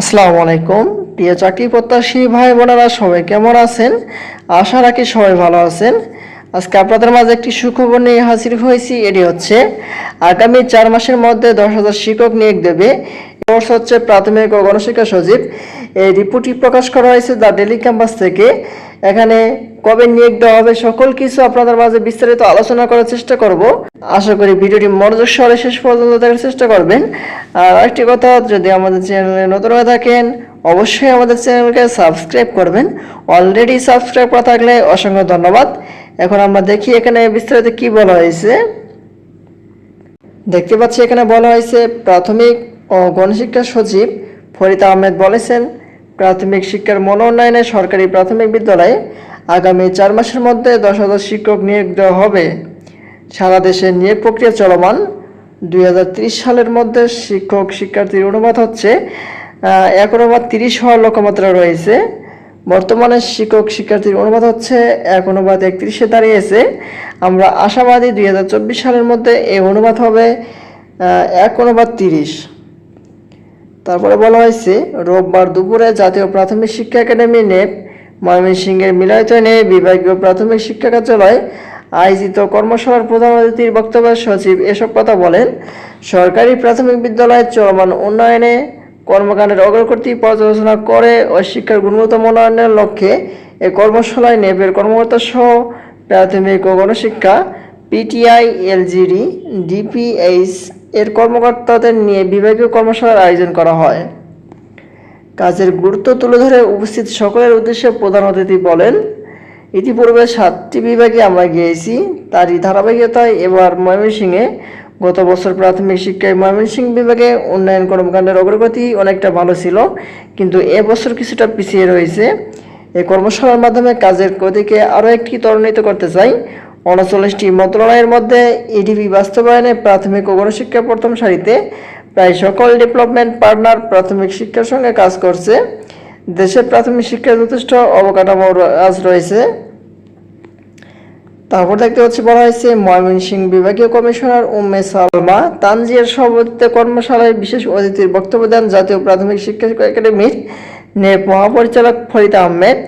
আসসালামু আলাইকুম। প্রিয় চাকরি প্রত্যাশী ভাই বোনেরা সবাই কেমন আছেন? আশা রাখি সবাই ভালো আছেন। আজকে আপনাদের মাঝে একটি সুখবর নিয়ে হাজির হয়েছি, এটি হচ্ছে আগামী চার মাসের মধ্যে দশ হাজার শিক্ষক নিয়োগ দেবে। কোর্স হচ্ছে প্রাথমিক ও গণশিক্ষা সচিব। এই রিপোর্টটি প্রকাশ করা হয়েছে দ্য ডেলি ক্যাম্পাস থেকে। এখানে কবে নিয়োগ দেওয়া হবে সকল কিছু আপনাদের মাঝে বিস্তারিত আলোচনা করার চেষ্টা করব। আশা করি ভিডিওটি মনোযোগ সহলে শেষ পর্যন্ত দেখার চেষ্টা করবেন। আর আরেকটি কথা, যদি আমাদের চ্যানেলে নতুন হয়ে থাকেন, অবশ্যই আমাদের চ্যানেলকে সাবস্ক্রাইব করবেন। অলরেডি সাবস্ক্রাইব করা থাকলে অসংখ্য ধন্যবাদ। এখন আমরা দেখি এখানে বিস্তারিত কি বলা হয়েছে। দেখতে পাচ্ছি এখানে বলা হয়েছে, প্রাথমিক ও গণশিক্ষা সচিব ফরিদ আহমেদ বলেছেন, প্রাথমিক শিক্ষার মন উন্নয়নে সরকারি প্রাথমিক বিদ্যালয়ে আগামী চার মাসের মধ্যে দশ হাজার শিক্ষক নিয়োগ দেওয়া হবে। সারা দেশে নিয়োগ প্রক্রিয়া চলমান। দুই হাজার ত্রিশ সালের মধ্যে শিক্ষক শিক্ষার্থীর অনুপাত হচ্ছে এক অনুপাত তিরিশ হওয়ার লক্ষ্যমাত্রা রয়েছে। বর্তমানে শিক্ষক শিক্ষার্থীর অনুপাত হচ্ছে, এক অনুপাত একত্রিশে দাঁড়িয়েছে। আমরা আশাবাদী দুই হাজার চব্বিশ সালের মধ্যে এই অনুপাত হবে এক অনুপাত তিরিশ। তারপরে বলা হয়েছে, রোববার দুপুরে জাতীয় প্রাথমিক শিক্ষা একাডেমি নেপ, ময়মনসিংহের মিলনায়তনে বিভাগীয় প্রাথমিক শিক্ষা কার্যালয় আয়োজিত কর্মশালার প্রধান অতিথির বক্তব্যে সচিব এসব কথা বলেন। সরকারি প্রাথমিক বিদ্যালয়ের চলমান উন্নয়নে কর্মকাণ্ডের অগ্রগতি পর্যালোচনা করে ও শিক্ষার গুণগত উন্নয়নের লক্ষ্যে এ কর্মশালায় নেপের কর্মকর্তা সহ প্রাথমিক ও গণশিক্ষা, পিটিআই, এলজিডি, ডিপিএইচ এর কর্মকর্তাদের নিয়ে বিভাগীয় কর্মশালার আয়োজন করা হয়। কাজের গুরুত্ব তুলে ধরে উপস্থিত সকলের উদ্দেশ্যে প্রধান অতিথি বলেন, ইতিপূর্বে সাতটি বিভাগে আমরা গিয়েছি। তারই ধারাবাহিকতায় এবার ময়মনসিংহে গত বছর প্রাথমিক শিক্ষায় ময়মনসিংহ বিভাগে উন্নয়ন কর্মকাণ্ডের অগ্রগতি অনেকটা ভালো ছিল, কিন্তু এবছর কিছুটা পিছিয়ে রয়েছে। এই কর্মশালার মাধ্যমে কাজের গতিকে আরও একটি ত্বরান্বিত করতে চাই। উনচল্লিশটি মন্ত্রণালয়ের মধ্যে ইডিপি বাস্তবায়নে প্রাথমিক ও গণশিক্ষা প্রথম সারিতে প্রায় সকল ডেভেলপমেন্ট পার্টনার প্রাথমিক শিক্ষার সঙ্গে কাজ করছে। দেশে প্রাথমিক শিক্ষার যথেষ্ট অবকাঠামো আজ রয়েছে। তারপর দেখতে হচ্ছে বলা হয়েছে ময়মনসিংহ বিভাগীয় কমিশনার উম্মে সালমা তানজিয়ার সভাপতিত্বে কর্মশালায় বিশেষ অতিথির বক্তব্য দেন জাতীয় প্রাথমিক শিক্ষা একাডেমির মহাপরিচালক ফরিদ আহমেদ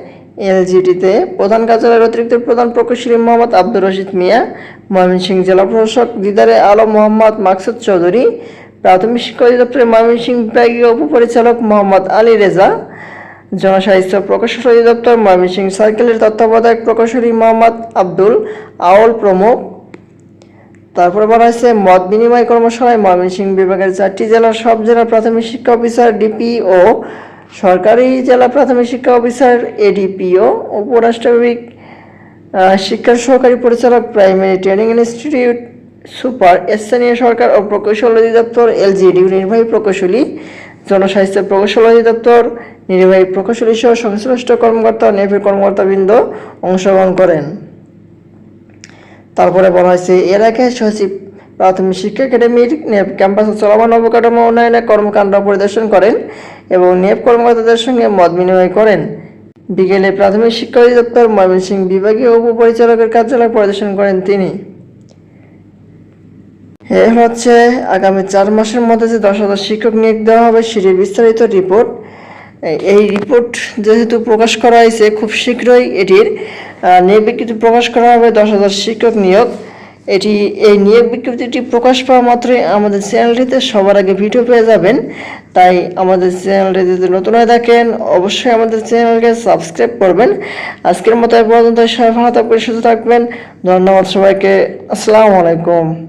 এলজিটিতে প্রধান কার্যালয়ের অতিরিক্ত প্রধান প্রকৌশলী মোহাম্মদ আব্দুর রশিদ মিয়া, ময়মনসিংহ জেলা প্রশাসক দিদারে আলম মোহাম্মদ মাকসুদ চৌধুরী, প্রাথমিক শিক্ষা অধিদপ্তরের ময়মনসিংহ বিভাগীয় উপপরিচালক মোহাম্মদ আলী রেজা জনসাহিত্য প্রকাশন অধিদপ্তর ময়মনসিংহ সার্কেলের তত্ত্বাবধায়ক প্রকৌশলী মোহাম্মদ আব্দুল আউল প্রমুখ। তারপরে বলা হয়েছে, মত বিনিময় কর্মশালায় ময়মনসিংহ বিভাগের চারটি জেলার সব জেলার প্রাথমিক শিক্ষা অফিসার ডিপিও সরকারি জেলা প্রাথমিক শিক্ষা অফিসার এডিপিও উপরাষ্ট্রবিক শিক্ষার সহকারী পরিচালক, প্রাইমারি ট্রেনিং ইনস্টিটিউট, সুপার, স্থানীয় সরকার ও প্রকৌশল অধিদপ্তর এলজিডি নির্বাহী প্রকৌশলী জনস্বাস্থ্য প্রকৌশল অধিদপ্তর, নির্বাহী প্রকৌশলী সহ সংশ্লিষ্ট কর্মকর্তা নেভির কর্মকর্তাবৃন্দ অংশগ্রহণ করেন। তারপরে বলা হয়েছে এলাকায় সচিব প্রাথমিক শিক্ষা একাডেমির নেপ ক্যাম্পাসে চলমান অবকাঠামো উন্নয়নে কর্মকাণ্ড পরিদর্শন করেন এবং নেপ কর্মকর্তাদের সঙ্গে মত বিনিময় করেন। বিকেলে প্রাথমিক শিক্ষা অধিদপ্তর ময়মনসিংহ বিভাগীয় উপপরিচালকের কার্যালয় পরিদর্শন করেন তিনি। এ হচ্ছে আগামী চার মাসের মধ্যে যে দশ হাজার শিক্ষক নিয়োগ দেওয়া হবে সেটির বিস্তারিত রিপোর্ট। এই- রিপোর্ট যেহেতু প্রকাশ করা হয়েছে, খুব শীঘ্রই এটির নিয়োগ বিজ্ঞপ্তি প্রকাশ করা হবে, দশ হাজার শিক্ষক নিয়োগ। এটি, এই নিয়োগ বিজ্ঞপ্তিটি প্রকাশ পাওয়া মাত্রই আমাদের চ্যানেলটিতে সবার আগে ভিডিও পেয়ে যাবেন। তাই আমাদের চ্যানেলটি যদি নতুন হয়ে থাকেন, অবশ্যই আমাদের চ্যানেলকে সাবস্ক্রাইব করবেন। আজকের মতো পর্যন্ত সবাই ভালো থাকবেন, সুস্থ থাকবেন। ধন্যবাদ সবাইকে। আসসালামু আলাইকুম।